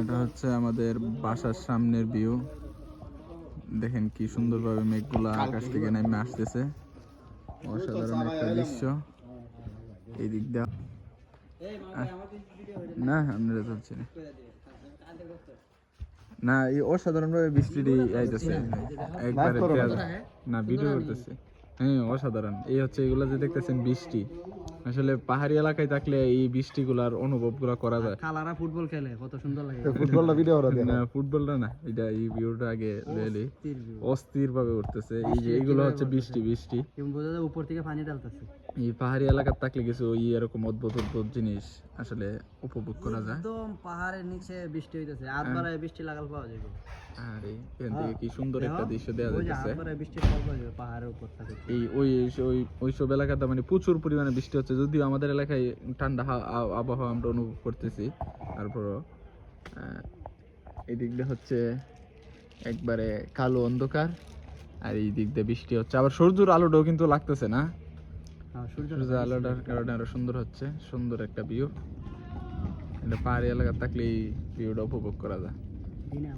এটা হচ্ছে আমাদের বাসার সামনের ভিউ দেখেন কি সুন্দরভাবে মেঘগুলা আকাশ থেকে নেমে আসতেছে। অসাধারণ একটা দৃশ্য। এই দিক দিয়ে না আমরা চলছি না। না এই অসাধারণ ভাবে বৃষ্টিটি আইতেছে। একবারে না ভিডিও করতেছে। হ্যাঁ অসাধারণ। এই হচ্ছে এগুলো যে দেখতেছেন বৃষ্টি। আসলে পাহাড়ি এলাকায় থাকলে এই বৃষ্টিগুলার অনুভবগুলা করা যায়। কালারা ফুটবল খেলে কত সুন্দর লাগে। ফুটবলটা ভিডিও ওরা দিয়ে না। ফুটবলটা না এটা এই ভিউটা আগে লেলি অস্থির ভাবে উঠতেছে। এই যে এইগুলো হচ্ছে বৃষ্টি বৃষ্টি। এবং বোঝা যায় উপর থেকে পানি ডালতেছে এই পাহাড়ি এলাকার থাকলে কিছু ওই এরকম অদ্ভুত অদ্ভুত জিনিস আসলে উপভোগ করা যায়। একদম পাহাড়ের নিচে বৃষ্টি হইতেছে। আর বারায় বৃষ্টি লাগাল পাওয়া যাবে আর এখান থেকে কি সুন্দর একটা দৃশ্য দেওয়া ওই যে যাইতেছে। আর বারায় বৃষ্টি ফল পাওয়া যাবে পাহাড়ের উপর থেকে এই ওই ওই ওইসব এলাকাতে মানে প্রচুর পরিমাণে বৃষ্টি হচ্ছে। যদিও আমাদের এলাকায় ঠান্ডা আবহাওয়া আমরা অনুভব করতেছি। তারপরও এই দিক দিয়ে হচ্ছে একবারে কালো অন্ধকার আর এই দিক দিয়ে বৃষ্টি হচ্ছে। আবার সূর্যের আলোটাও কিন্তু লাগতেছে না? হ্যাঁ, সূর্যের আলোটার কারণে আরও সুন্দর হচ্ছে সুন্দর একটা ভিউ এটা পাহাড়ি এলাকা থাকলে এই ভিউটা উপভোগ করা যায়।